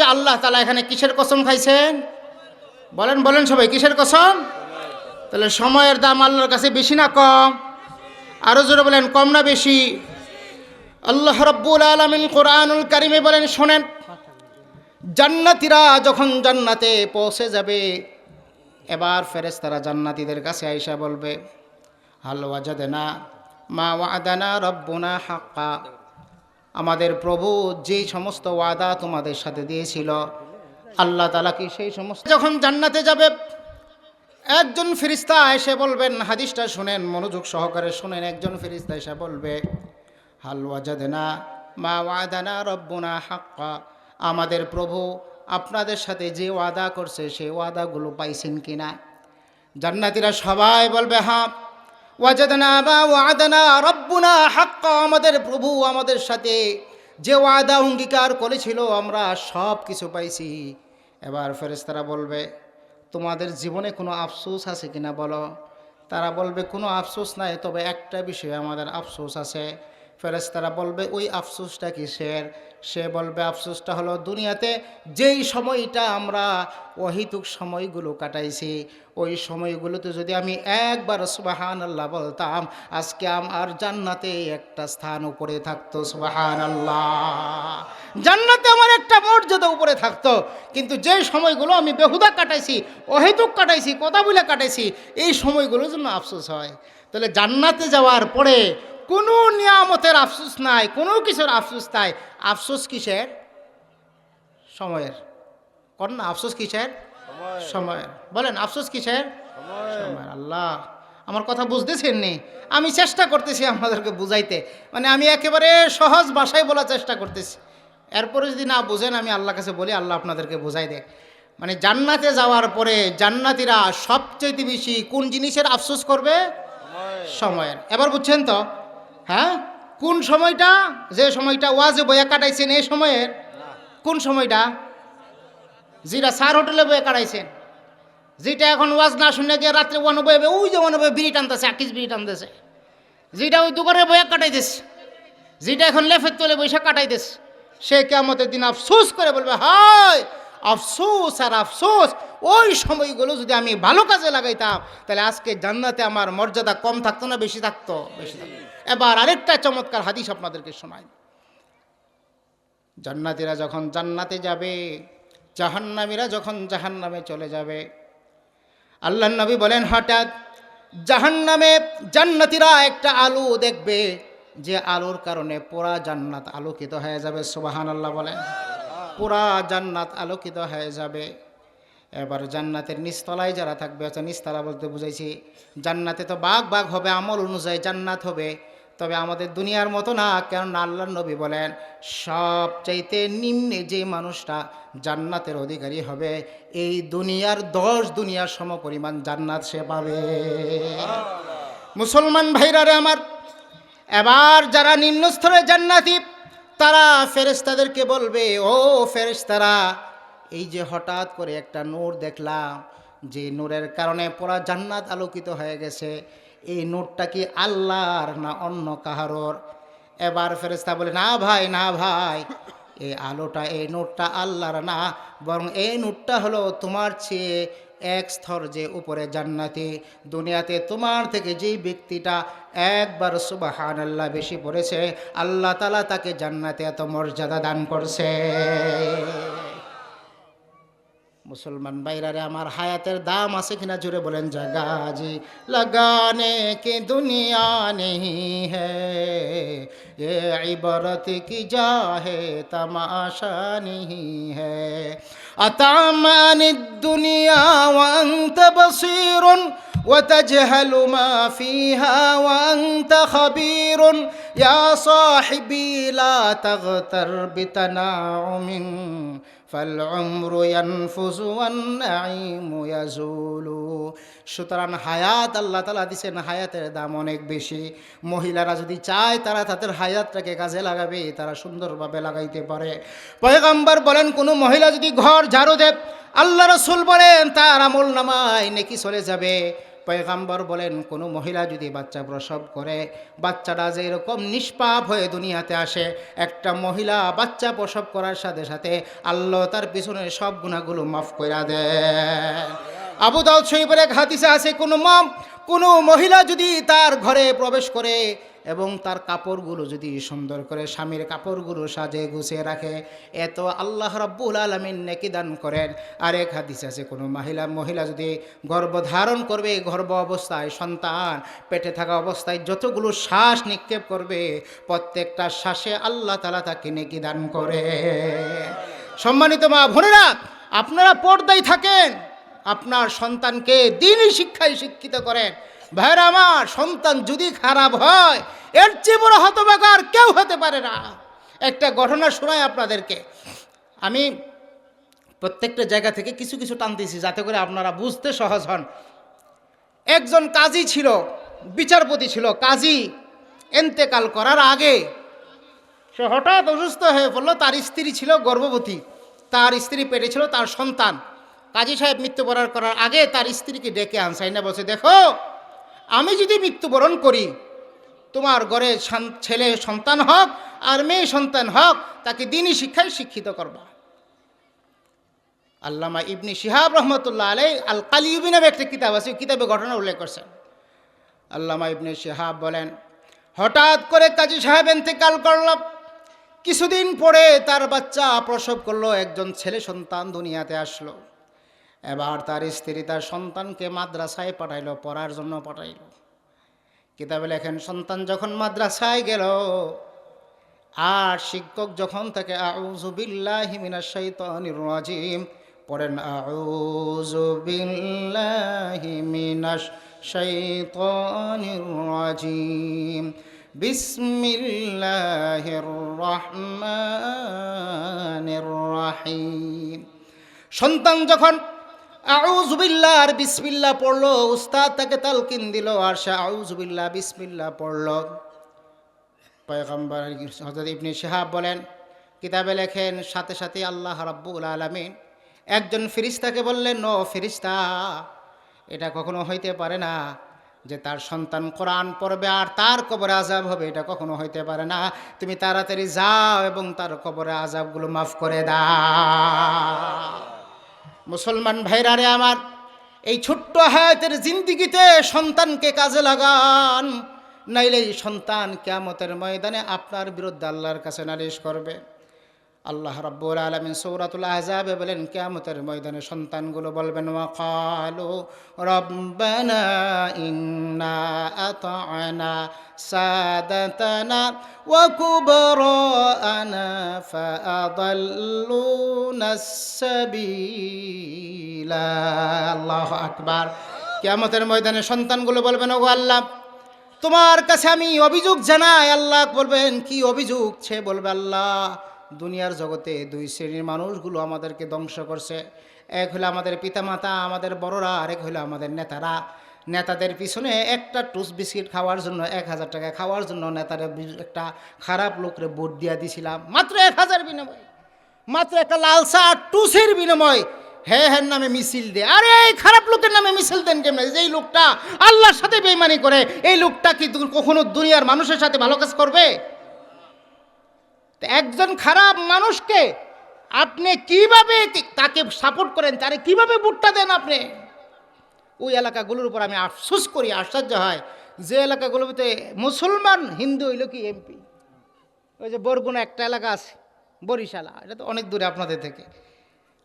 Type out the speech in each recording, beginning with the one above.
যে আল্লাহ তালা এখানে কিসের কসম খাইছেন? বলেন বলেন সবাই, কিসের কসম? তাহলে সময়ের দাম আল্লাহর কাছে বেশি না কম? আরও জোরে বলেন, কম না বেশি? আল্লাহ রব্বুল আলমিন কোরআনুল কারিমে বলেন, শোনেন, জান্নাতিরা যখন জান্নাতে পৌঁছে যাবে, এবার ফেরেস তারা জান্নাতীদের কাছে আইসা বলবে, হাল ওয়াজাদেনা মা ওয়াদানা রব্বুনা হাক্কা। আমাদের প্রভু যেই সমস্ত ওয়াদা তোমাদের সাথে দিয়েছিল, আল্লাহ তালা কি সেই সমস্ত যখন জান্নাতে যাবে, একজন ফিরিস্তা এসে বলবেন, হাদিসটা শুনেন, মনোযোগ সহকারে শুনেন, একজন ফিরিস্তা এসে বলবে, হাল ওয়াজাদেনা মা ওয়াদানা রব্বুনা হাক্কা। আমাদের প্রভু আপনাদের সাথে যে ওয়াদা করছে সেই ওয়াদাগুলো পাইছেন কিনা? জান্নাতিরা সবাই বলবে হ্যাঁ ওয়াজাদানা বা ওয়াদানা রব্বুনা হাক্কা। আমাদের প্রভু আমাদের সাথে যে ওয়াদা অঙ্গীকার করেছিল, আমরা সব কিছু পাইছি। এবার ফেরেস্তারা বলবে, তোমাদের জীবনে কোনো আফসোস আছে কিনা বলো? তারা বলবে, কোনো আফসোস নাই, তবে একটা বিষয়ে আমাদের আফসোস আছে। ফেরেশতারা বলবে, ওই আফসোসটা কিসের? সে বলবে, আফসোসটা হলো দুনিয়াতে যেই সময়টা আমরা অহিতুক সময়গুলো কাটাইছি, ওই সময়গুলোতে যদি আমি একবার সুবাহান আল্লাহ বলতাম, আজকে আমার জান্নাতে একটা স্থান উপরে থাকতো সুবাহান আল্লাহ জান্নাতে আমার একটা মর্যাদা উপরে থাকতো। কিন্তু যে সময়গুলো আমি বেহুদা কাটাইছি, অহেতুক কাটাইছি, কথা বলে কাটাইছি, এই সময়গুলোর জন্য আফসোস হয়। তাহলে জান্নাতে যাওয়ার পরে কোনো নিয়ামতের আফসোস নাই কোনো কিছুর আফসোস নাই। আফসোস কিসের? সময়ের। কর না আফসোস কিসের? সময়ের। বলেন আফসোস কিসের? সময়ের। আল্লাহ। আমার কথা বুঝতেছেন নি আমি চেষ্টা করতেছি আমাদেরকে বুঝাইতে। মানে আমি একেবারে সহজ ভাষায় বলার চেষ্টা করতেছি। এরপরে যদি না বোঝেন আমি আল্লাহ কাছে বলি আল্লাহ আপনাদেরকে বুঝাই দেয়। মানে জান্নাতে যাওয়ার পরে জান্নাতিরা সবচেয়ে বেশি কোন জিনিসের আফসোস করবে? সময়ের। এবার বুঝছেন তো? হ্যাঁ? কোন সময়টা? যে সময়টা ওয়াজে বইয়া কাটাইছেন, এই সময়ের? কোন সময়টা? যেটা সার হোটেলে বইয়া কাটাইছেন। যেটা এখন ওয়াজ না শুনে গিয়ে রাত্রে ওয়ানো বইবে ওই যে ওয়ানো বইয়ে বিড়ি টানতেছে, আকিস বিড়ি টানতেছে। যেটা ওই দোকানে বইয়া কাটাইতেছে। যেটা এখন লেফের তোলে বৈশা কাটাইতেছে। সে কেমতের দিন আফসোস করে বলবে, হায়! আফসোস আর আফসোস। ওই সময়গুলো যদি আমি ভালো কাজে লাগাইতাম, তাহলে আজকে জান্নাতে আমার মর্যাদা কম থাকতো না, বেশি থাকতো? বেশি থাকতো। এবার আরেকটা চমৎকার হাদিস আপনাদেরকে শোনাই। জান্নাতিরা যখন জান্নাতে যাবে, জাহান্নামীরা যখন জাহান্নামে চলে যাবে আল্লাহ নবী বলেন, হঠাৎ জাহান্নামে জান্নাতিরা একটা আলো দেখবে, যে আলোর কারণে পুরা জান্নাত আলোকিত হয়ে যাবে সুবাহান আল্লাহ বলেন। পুরা জান্নাত আলোকিত হয়ে যাবে। এবার জান্নাতের নিস্তলায় যারা থাকবে আচ্ছা নিস্তলা বলতে বুঝাইছি, জান্নাতে তো বাঘ বাঘ হবে, আমল অনুযায়ী জান্নাত হবে। তবে আমাদের দুনিয়ার মতো না কেন আল্লাহ নবী বলেন, সবচাইতে নিম্নে যে মানুষটা জান্নাতের অধিকারী হবে, এই দুনিয়ার দশ দুনিয়ার সম পরিমাণ জান্নাত সে পাবে। মুসলমান ভাইরারে আমার, এবার যারা নিম্ন স্তরে জান্নাতি, তারা ফেরেশতাদেরকে বলবে, ও ফেরেশতারা, এই যে হঠাৎ করে একটা নূর দেখলাম, যে নূরের কারণে পুরা জান্নাত আলোকিত হয়ে গেছে এই নোটটা কি আল্লাহর না অন্য কাহারোর? এবার ফেরেস্তা বলে, না ভাই না ভাই, এই আলোটা, এই নোটটা আল্লাহর না, বরং এই নোটটা হলো তোমার চেয়ে এক স্তর যে উপরে জান্নাতি। দুনিয়াতে তোমার থেকে যেই ব্যক্তিটা একবার সুবাহান আল্লাহ বেশি পড়েছে, আল্লাহ তালা তাকে জান্নাতে এত মর্যাদা দান করছে। মুসলমান বাইরারে আমার হায়াতের দাম আছে কিনা জুড়ে বলেন জাগাজি লাগানে কে দুনিয়া নেই হে ইবরত কি যা হে তমাশা নেই হে أطعمان الدنيا وأنت بصير وتجهل ما فيها وأنت خبير يا صاحبي لا تغتر بتناعم فالعمر ينفس والنعيم يزول সুতরাং হায়াত আল্লাহ তালা দিচ্ছেন হায়াতের দাম অনেক বেশি মহিলারা যদি চায় তারা তাদের হায়াতটাকে কাজে লাগাবে তারা সুন্দরভাবে লাগাইতে পারে পয়গম্বর বলেন কোনো মহিলা যদি ঘর ঝাড়ু দেব আল্লাহ রসুল বলেন তার আমল নামায় নেকি চলে যাবে পয়গাম্বর বলেন, কোনো মহিলা যদি বাচ্চা প্রসব করে, বাচ্চাটা যে এরকম নিষ্পাপ হয়ে দুনিয়াতে আসে, একটা মহিলা বাচ্চা প্রসব করার সাথে সাথে আল্লাহ তার পিছনে সব গুণাগুলো মাফ করে দেয় আবু দাউদ শরীফের এক আছে, কোনো মম কোনো মহিলা যদি তার ঘরে প্রবেশ করে এবং তার কাপড়গুলো যদি সুন্দর করে স্বামীর কাপড়গুলো সাজে গুছিয়ে রাখে এত আল্লাহ রাব্বুল আলমিন নেকি দান করেন। আর এক হাদিস আছে, কোনো মহিলা মহিলা যদি গর্ভ ধারণ করবে, গর্ভ অবস্থায় সন্তান, পেটে থাকা অবস্থায় যতগুলো শ্বাস নিক্ষেপ করবে, প্রত্যেকটা শ্বাসে আল্লাহ তালা তাকে নেকি দান করে। সম্মানিত মা বোনেরা, আপনারা পর্দায় থাকেন, আপনার সন্তানকে দিনই শিক্ষায় শিক্ষিত করেন। ভাইরা আমার সন্তান যদি খারাপ হয়, এর চেয়ে বড় হতবাগার কেউ হতে পারে না। একটা ঘটনা শোনায় আপনাদেরকে। আমি প্রত্যেকটা জায়গা থেকে কিছু কিছু টানতেছি যাতে করে আপনারা বুঝতে সহজ হন। একজন কাজী ছিল, বিচারপতি ছিল, কাজী এন্তেকাল করার আগে সে হঠাৎ অসুস্থ হয়ে পড়ল, তার স্ত্রী ছিল গর্ভবতী, তার স্ত্রী পেটে ছিল তার সন্তান। কাজী সাহেব মৃত্যুবরণ করার আগে তার স্ত্রীকে ডেকে আনসাই না বসে, দেখো আমি যদি মৃত্যুবরণ করি, তোমার ঘরে ছেলে সন্তান হোক আর মেয়ে সন্তান হোক, তাকে দিনই শিক্ষায় শিক্ষিত করবা। আল্লামা ইবনি শিহাব রহমতুল্লাহ আলাই আল কালিউবি নামে একটা কিতাব আছে কিতাবে ঘটনা উল্লেখ করছেন। আল্লামা ইবনে শিহাব বলেন, হঠাৎ করে কাজী সাহেব এন্তেকাল করল। কিছুদিন পরে তার বাচ্চা প্রসব করল, একজন ছেলে সন্তান দুনিয়াতে আসলো। এবার তার স্ত্রী তার সন্তানকে মাদ্রাসায় পাঠাইলো, পড়ার জন্য পাঠাইলো। কিতাবে লেখেন, সন্তান যখন মাদ্রাসায় গেল, আর শিক্ষক যখন তাকে, আউযু বিল্লাহি মিনাশ শাইতানির রাজিম পড়েন, আউযু বিল্লাহি মিনাশ শাইতানির রাজিম বিসমিল্লাহির রহমানির রহিম সন্তান যখন আউজুবিল্লাহ আর বিসমিল্লা পড়ল। উস্তাদ তাকে তালকিন দিল, আর সে আউজুবিল্লাহ বিসমিল্লা পড়ল। পয়গম্বর হজরত ইবনে শিহাব বলেন, কিতাবে লেখেন, সাথে সাথে আল্লাহ রাব্বুল আলামিন একজন ফিরিস্তাকে বললেন ন ফিরিস্তা এটা কখনো হইতে পারে না যে তার সন্তান কোরআন পড়বে আর তার কবরে আজাব হবে। এটা কখনো হইতে পারে না। তুমি তাড়াতাড়ি যাও এবং তার কবরে আজাবগুলো মাফ করে দাও। মুসলমান ভাইরারে আমার, এই ছোট্ট হায়াতের জিন্দিগিতে সন্তানকে কাজে লাগান, নাইলে এই সন্তান কেয়ামতের ময়দানে আপনার বিরুদ্ধে আল্লাহর কাছে নালিশ করবে। আল্লাহ রাব্বুল আলামিন সূরাতুল আহজাবে বলেন, কিয়ামতের ময়দানে সন্তানগুলো বলবেন, ওয়াকালু রব্বানা ইন্না আকবার। কিয়ামতের ময়দানে সন্তানগুলো বলবেন, ওগো আল্লাহ, তোমার কাছে আমি অভিযোগ জানাই। আল্লাহ বলবেন, কি অভিযোগ? সে বলবে, আল্লাহ দুনিয়ার জগতে দুই শ্রেণির মানুষগুলো আমাদেরকে ধ্বংস করছে। এক হলো আমাদের পিতামাতা, আমাদের বড়রা, আর এক হলো আমাদের নেতারা। নেতাদের পিছনে একটা টুস বিস্কিট খাওয়ার জন্য, এক হাজার টাকা খাওয়ার জন্য নেতারা একটা খারাপ লোকরে ভোট দিয়া দিছিলাম। মাত্র এক হাজার বিনিময়। মাত্র একটা লালসা আর টুসের বিনিময়। হ্যাঁ হ্যাঁ নামে মিছিল দে। আরে এই খারাপ লোকের নামে মিছিল দেন কেমন? যেই লোকটা আল্লাহর সাথে বেইমানি করে, এই লোকটা কি কখনো দুনিয়ার মানুষের সাথে ভালো কাজ করবে? একজন খারাপ মানুষকে আপনি কীভাবে তাকে সাপোর্ট করেন? তারে কীভাবে ভোটটা দেন আপনি? ওই এলাকাগুলোর উপর আমি আফসোস করি, আশ্চর্য হয়। যে এলাকাগুলোতে মুসলমান, হিন্দু হইল কি এমপি ওই যে বরগুনা একটা এলাকা আছে, বরিশালা। এটা তো অনেক দূরে আপনাদের থেকে।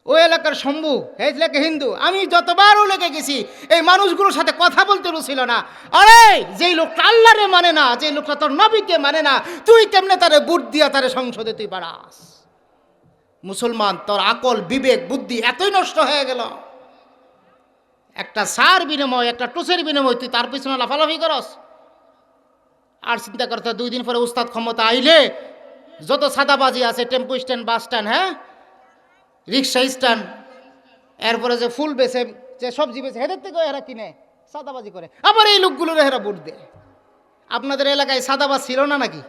ওই এলাকার শম্ভু, এই এলাকা হিন্দু, আমি যতবার ও লেগে গেছি, এই মানুষগুলোর সাথে কথা বলতে ছিল না। আরে, যেই লোকটা আল্লাহরে মানে না, যেই লোকটা তোর নবীকে মানে না, তুই কেমনে তারে বুট দিয়া তারে সংসদে তুই বাড়াস? মুসলমান, তোর আকল, বিবেক, বুদ্ধি এতই নষ্ট হয়ে গেল। একটা সার বিনিময়, একটা টুসের বিনিময় তুই তার পিছনে লাফালাফি করস। আর চিন্তা করতে দুই দিন পরে উস্তাদ ক্ষমতা আইলে, যত সাদাবাজি আছে, টেম্পো স্ট্যান্ড, বাস স্ট্যান্ড হ্যাঁ? রিক্সা স্ট্যান্ড এরপরে যে ফুল বেছে, যে সবজি বেছে, হেদের থেকে এরা কিনে, সাদাবাজি করে। আবার এই লোকগুলোর এরা বুট দেয়। আপনাদের এলাকায় সাদাবাজ ছিল না নাকি?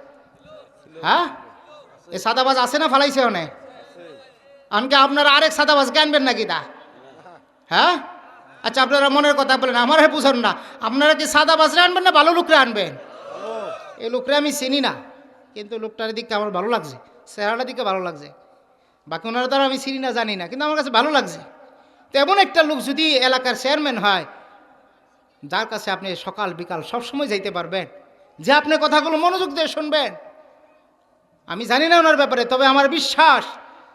হ্যাঁ? এই সাদাবাজ আছে না ফালাইছে অনেক আনকে আপনারা আরেক সাদাবাজকে আনবেন নাকি তা? হ্যাঁ? আচ্ছা আপনারা মনের কথা বলেন, আমার হে বুঝুন না। আপনারা কি সাদা বাসরে আনবেন না ভালো লোকরা আনবেন? এই লোকরা আমি চিনি না, কিন্তু লোকটার দিকে আমার ভালো লাগছে চেহারাটার দিকে ভালো লাগছে। বাকি ওনারা দ্বারা আমি চিনি না, জানি না, কিন্তু আমার কাছে ভালো লাগছে। তো এমন একটা লোক যদি এলাকার চেয়ারম্যান হয়, যার কাছে আপনি সকাল, বিকাল সব সময় যাইতে পারবেন, যে আপনি কথাগুলো মনোযোগ দিয়ে শুনবেন, আমি জানি না ওনার ব্যাপারে, তবে আমার বিশ্বাস,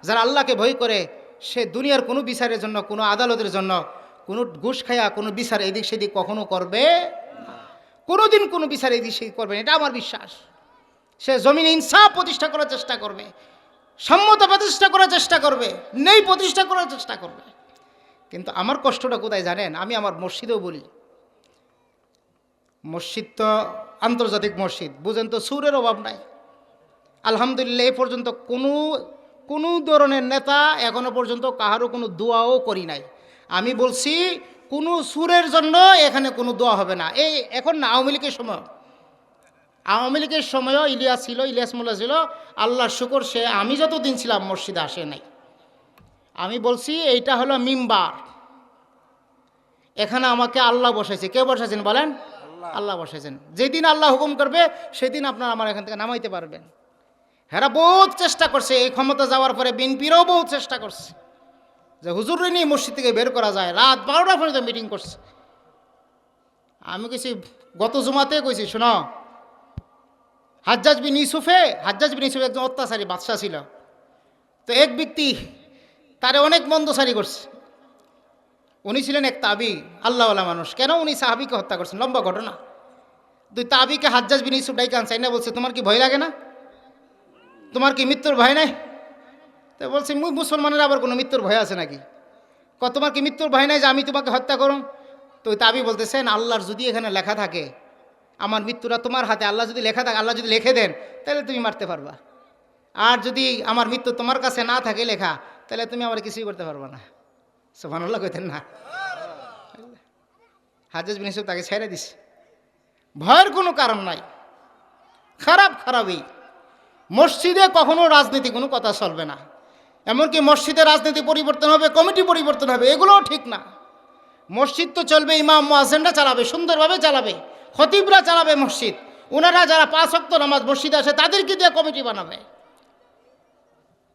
যারা আল্লাহকে ভয় করে, সে দুনিয়ার কোনো বিচারের জন্য, কোনো আদালতের জন্য, কোনো ঘুষ খায়া, কোনো বিচার এদিক সেদিক কখনো করবে কোনো দিন কোনো বিচার এদিক সেদিক করবে এটা আমার বিশ্বাস। সে জমিনে ইনসাফ প্রতিষ্ঠা করার চেষ্টা করবে। সম্মত প্রতিষ্ঠা করার চেষ্টা করবে, নেই প্রতিষ্ঠা করার চেষ্টা করবে। কিন্তু আমার কষ্টটা কোথায় জানেন? আমি আমার মসজিদেও বলি। মসজিদ তো আন্তর্জাতিক মসজিদ, বুঝেন তো সুরের অভাব নাই। আলহামদুলিল্লাহ, এ পর্যন্ত কোনো কোনো ধরনের নেতা এখনও পর্যন্ত কাহারও কোনো দোয়াও করি নাই। আমি বলছি, কোনো সুরের জন্য এখানে কোনো দোয়া হবে না। এই এখন না, আওয়ামী লীগের সময়। আওয়ামী লীগের সময়ও ইলিয়াস ছিল ইলিয়াস মোল্লা ছিল। আল্লাহর শুকর সে আমি যতদিন ছিলাম মসজিদে আসে নাই। আমি বলছি এইটা হলো মিম্বার। এখানে আমাকে আল্লাহ বসাইছে কে বসাইছেন বলেন? আল্লাহ। বসাইছেন যেদিন আল্লাহ হুকুম করবে সেদিন আপনারা আমার এখান থেকে নামাইতে পারবেন। হেরা বহুত চেষ্টা করছে এই ক্ষমতা যাওয়ার পরে বিএনপিরও বহুত চেষ্টা করছে। যে হুজুর নিয়ে মসজিদ থেকে বের করা যায় রাত বারোটা পর্যন্ত মিটিং করছে। আমি কইছি গত জুমাতে কইছি শোনো হাজ্জাজ বিন ইউসুফে, হাজ্জাজ বিন ইউসুফ একজন অত্যাচারী, বাদশাহ ছিল। তো এক ব্যক্তি তারে অনেক মন্দসারি করছে। উনি ছিলেন এক তাবি, আল্লাহওয়ালা মানুষ। কেন উনি সাহাবিকে হত্যা করছেন? লম্বা ঘটনা। দুই তাবিকে হাজ্জাজ বিন ইউসুফ ডাইকে আনসাই না বলছে, তোমার কি ভয় লাগে না? তোমার কি মৃত্যুর ভয় নাই? তো বলছে মুই মুসলমানের আবার কোনো মৃত্যুর ভয় আছে নাকি? ক তোমার কি মৃত্যুর ভয় নাই যে আমি তোমাকে হত্যা করুন তো ওই তাবি বলতেছেন, আল্লাহর যদি এখানে লেখা থাকে আমার মৃত্যুটা তোমার হাতে, আল্লাহ যদি লেখা থাকে, আল্লাহ যদি লিখে দেন, তাহলে তুমি মারতে পারবা। আর যদি আমার মৃত্যু তোমার কাছে না থাকে লেখা, তাহলে তুমি আমার কিছুই করতে পারবা না। সোফানুল্লাহ কইতেন না। হাজাজ বিন তাকে ছেড়ে দিছে। ভয়ের কোনো কারণ নাই। খারাপ খারাপই। মসজিদে কখনো রাজনীতি কোনো কথা চলবে না। এমনকি মসজিদে রাজনীতি পরিবর্তন হবে, কমিটি পরিবর্তন হবে, এগুলোও ঠিক না। মসজিদ তো চলবে, ইমাম মোয়াজেনরা চালাবে, সুন্দরভাবে চালাবে। খতিবরা চালাবে মসজিদ ওনারা যারা পাঁচ অক্ত নামাজ মসজিদে আসে, তাদেরকে দিয়ে কমিটি বানাবে।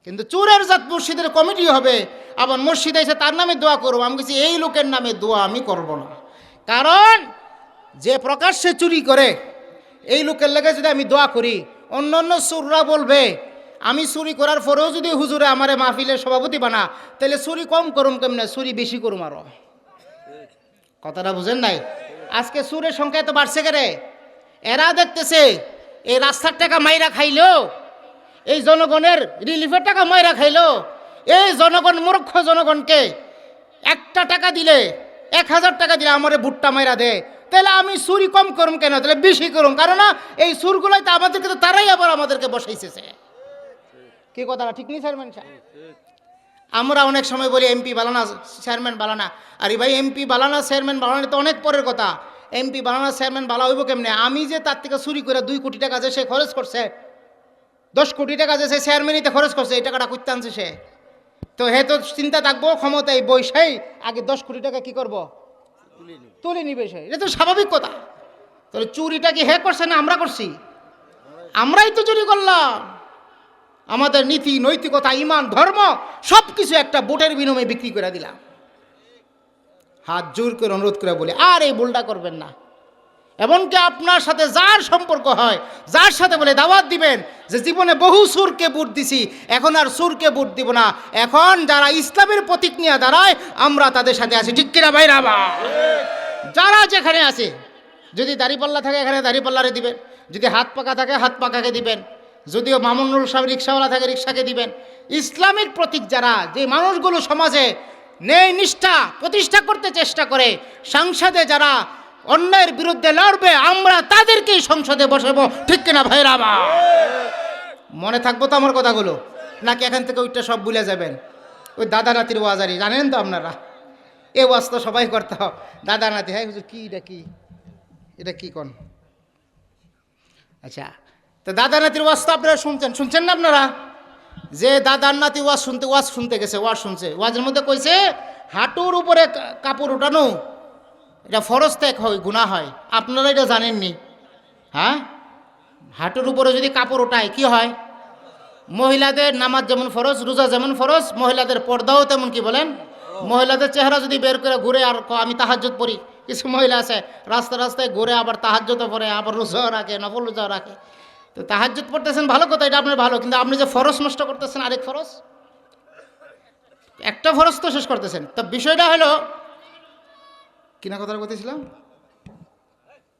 কিন্তু চুরের জাত মসজিদের কমিটি হবে, আবার মসজিদে এসে তার নামে দোয়া করব। আমি বলছি, এই লোকের নামে দোয়া আমি করব না। কারণ যে প্রকাশ্যে চুরি করে, এই লোকের লেগে যদি আমি দোয়া করি, অন্য অন্য সুররা বলবে, আমি চুরি করার পরেও যদি হুজুরে আমারে মাহফিলের সভাপতি বানা, তাহলে চুরি কম করুম কেমনে? চুরি বেশি করুম আরও। কথাটা বুঝেন নাই? আজকে সুরের সংখ্যা এত বাড়ছে কেরে? এরা দেখতেছে এই রাস্তার টাকা মাইরা খাইলো, এই জনগণের রিলিফের টাকা মাইরা খাইলো, এই জনগণ মূর্খ জনগণকে একটা টাকা দিলে, এক হাজার টাকা দিলে আমার ভুট্টা মাইরা দে। তাহলে আমি চুরি কম করুম কেন? তাহলে বেশি করুম। কারণ এই সুরগুলোই তো আমাদেরকে তো তারাই আবার আমাদেরকে বসাইছে। কি কথাটা? ঠিক নেই চেয়ারম্যান সাহেব? আমরা অনেক সময় বলি এমপি বালানা, চেয়ারম্যান বালানা। আরে ভাই, এমপি বালানা, চেয়ারম্যান বালানা তো অনেক পরের কথা। এমপি বালানা, চেয়ারম্যান বালা হইব কেমনে? আমি যে তার থেকে চুরি করে দুই কোটি টাকা যে সে খরচ করছে, দশ কোটি টাকা যে সে চেয়ারম্যানিতে খরচ করছে, এই টাকাটা করতে আনছে সে? তো হে তো চিন্তা থাকব ক্ষমতায় বৈশাই, আগে দশ কোটি টাকা কি করব? তুলে নিবে সে। এটা তো স্বাভাবিক কথা। তাহলে চুরিটা কি হে করছে না আমরা করছি? আমরাই তো চুরি করলাম। আমাদের নীতি, নৈতিকতা, ইমান, ধর্ম সব কিছু একটা বোটের বিনিময়ে বিক্রি করে দিলাম। হাত জোর করে অনুরোধ করে বলি, আর এই ভুলটা করবেন না। এমনকি আপনার সাথে যার সম্পর্ক হয়, যার সাথে বলে দাওয়াত দিবেন, যে জীবনে বহু সুরকে বুট দিছি, এখন আর সুরকে বুট দিব না। এখন যারা ইসলামের প্রতীক নিয়ে দাঁড়ায়, আমরা তাদের সাথে আছি। ঠিক কিনা রাবা যারা যেখানে আছে, যদি দাড়িপাল্লা থাকে, এখানে দাড়িপাল্লারে দিবেন। যদি হাত পাকা থাকে, হাত পাকাকে দিবেন। যদিও মামুনুল সাহেব রিক্সাওয়ালা থাকে রিক্সাকে দিবেন ইসলামিক প্রতীক যারা, যে মানুষগুলো সমাজে নেই নিষ্ঠা, প্রতিষ্ঠা করতে চেষ্টা করে, সংসদে যারা অন্যায়ের বিরুদ্ধে লড়বে, আমরা তাদেরকেই সংসদে বসাবো, ঠিক কিনা ভাইরা মনে থাকব তো আমার কথাগুলো, নাকি এখান থেকে ওইটা সব ভুলে যাবেন? ওই দাদা নাতির ওয়াজারি, জানেন তো আপনারা? এ ওয়াজ তো সবাই করতে হবে। দাদা নাতি হ্যাঁ কি এটা কি? এটা কি কোন? আচ্ছা তো দাদা নাতির ওয়াজ তো আপনারা শুনছেন। শুনছেন না আপনারা? যে দাদার নাতি ওয়াজ শুনতে ওয়াজ শুনতে গেছে, ওয়াজ শুনছে। ওয়াজের মধ্যে কইছে, হাঁটুর উপরে কাপড় উঠানো, এটা ফরজ ত্যাগ হয় গুণা হয়। আপনারা এটা জানেননি। হ্যাঁ? হাঁটুর উপরে যদি কাপড় ওঠায় কি হয়? মহিলাদের নামাজ যেমন ফরজ, রোজা যেমন ফরজ, মহিলাদের পর্দাও তেমন কি বলেন? মহিলাদের চেহারা যদি বের করে ঘুরে আর আমি তাহাজ্জত পড়ি। কিছু মহিলা আছে রাস্তা রাস্তায় ঘুরে আবার তাহাজ্জতও পড়ে, আবার রোজাও রাখে, নফল রোজাও রাখে। তো তাহাজ্জত পড়তেছেন ভালো কথা, এটা আপনার ভালো, কিন্তু আপনি যে ফরজ নষ্ট করতেছেন আরেক ফরজ? একটা ফরজ তো শেষ করতেছেন। তো বিষয়টা হলো কিনা কথা বলতেছিলাম?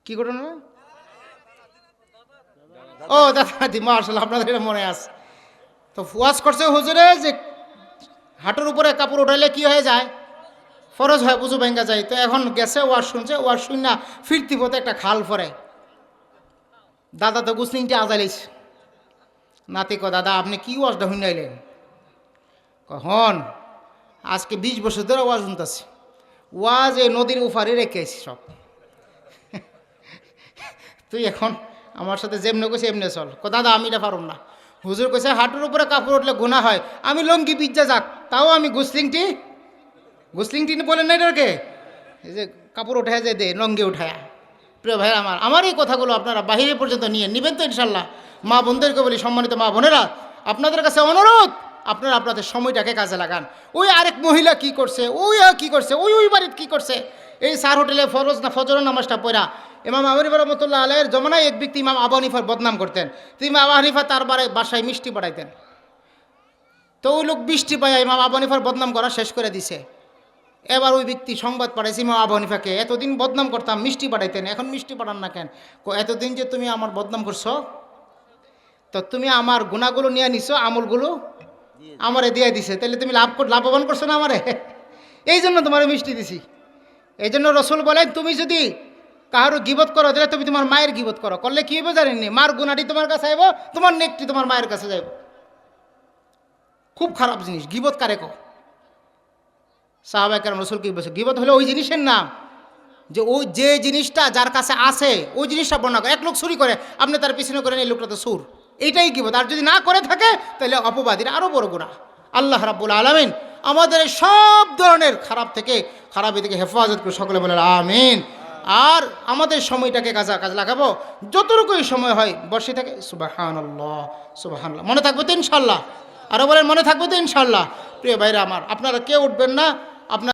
কি ঘটনা? ও দাদা দি মার্শাল আপনাদের এটা মনে আছে। তো ওয়াজ করছে হুজুরে যে হাঁটুর উপরে কাপড় উঠাইলে কি হয়ে যায়? ফরজ হয়, বুঝু ভেঙ্গা যায়। তো এখন গেছে, ওয়াজ শুনছে, ওয়াজ শুন না ফিরতি পথে একটা খাল পরে দাদা তো গুসলিংটি আজাইলিস নাতি ক দাদা, আপনি কি ওয়াজটা হুন্ডাইলেন কখন আজকে বিশ বছর ধরে ওয়াজ শুনতেছি। ওয়াজ এই নদীর উফারে রেখেছি সব। তুই এখন আমার সাথে যেমনে কইছে এমনে চল। ক দাদা, আমি এটা পারুম না। হুজুর কইছে, হাঁটুর উপরে কাপড় উঠলে গুণা হয়। আমি লঙ্গি পিজ্জা যাক, তাও আমি গুসলিংটি গুসলিংটি বলেন না এটাকে? এই যে কাপড় উঠায় যে দে, লঙ্গি উঠায়। প্রিয় ভাই আমার আমার এই কথাগুলো আপনারা বাহিরে পর্যন্ত নিয়ে নেবেন তো ইনশাল্লাহ। মা বোনদেরকে বলি, সম্মানিত মা বোনেরা, আপনাদের কাছে অনুরোধ, আপনারা আপনাদের সময়টাকে কাজে লাগান। ওই আরেক মহিলা কি করছে, ওই কি করছে, ওই ওই বাড়িতে কি করছে? এই সার হোটেলে ফরজ না ফজর নামাজটা পড়া। ইমাম আবরিফ রহমতুল্লাহ আলের জমানায় এক ব্যক্তি ইমাম আবু হানিফার বদনাম করতেন। তো ইমাম আবু হানিফা তার বাসায় মিষ্টি পাঠাইতেন। তো ওই লোক বৃষ্টি পায় ইমাম আবু হানিফার বদনাম করা শেষ করে দিছে। এবার ওই ব্যক্তি সংবাদ পাঠাইছি মা আবু হানিফাকে এতদিন বদনাম করতাম, মিষ্টি পাঠাইতেন, এখন মিষ্টি পাঠান না কেন? এতদিন যে তুমি আমার বদনাম করছ, তো তুমি আমার গুণাগুলো নিয়ে নিছো, আমলগুলো আমারে দিয়ে দিছে তাহলে তুমি লাভ লাভবান করছ না আমারে? এই জন্য তোমার মিষ্টি দিছি। এই জন্য রসুল বলেন, তুমি যদি কারও গিবত করো, তাহলে তুমি তোমার মায়ের গিবত করো। করলে কি হবে জানেননি? মার গুণাটি তোমার কাছে আইব, তোমার নেকটি তোমার মায়ের কাছে যাইব। খুব খারাপ জিনিস, গিবত কারে কো সাহাবাহাম রসুল কি বলছে, গিবত হলো ওই জিনিসের নাম যে ওই যে জিনিসটা যার কাছে আছে, ওই জিনিসটা বর্ণনা করে। এক লোক চুরি করে, আপনি তার পিছনে করেন এই লোকটা তো সুর। এইটাই গিবত। আর যদি না করে থাকে, তাহলে অপবাদীর আরও বড় গুণা আল্লাহ রাব্বুল আলমিন আমাদের সব ধরনের খারাপ থেকে খারাপ থেকে হেফাজত করে সকলে বলে আমিন। আর আমাদের সময়টাকে কাজে, কাজ লাগাবো। যতটুকুই সময় হয় বসে থাকে সুবাহান আল্লাহ সুবাহান মনে থাকবে তো ইনশাল্লাহ আরও বলেন, মনে থাকবে তো ইনশাল্লাহ প্রিয় ভাইরা আমার, আপনারা কেউ উঠবেন না।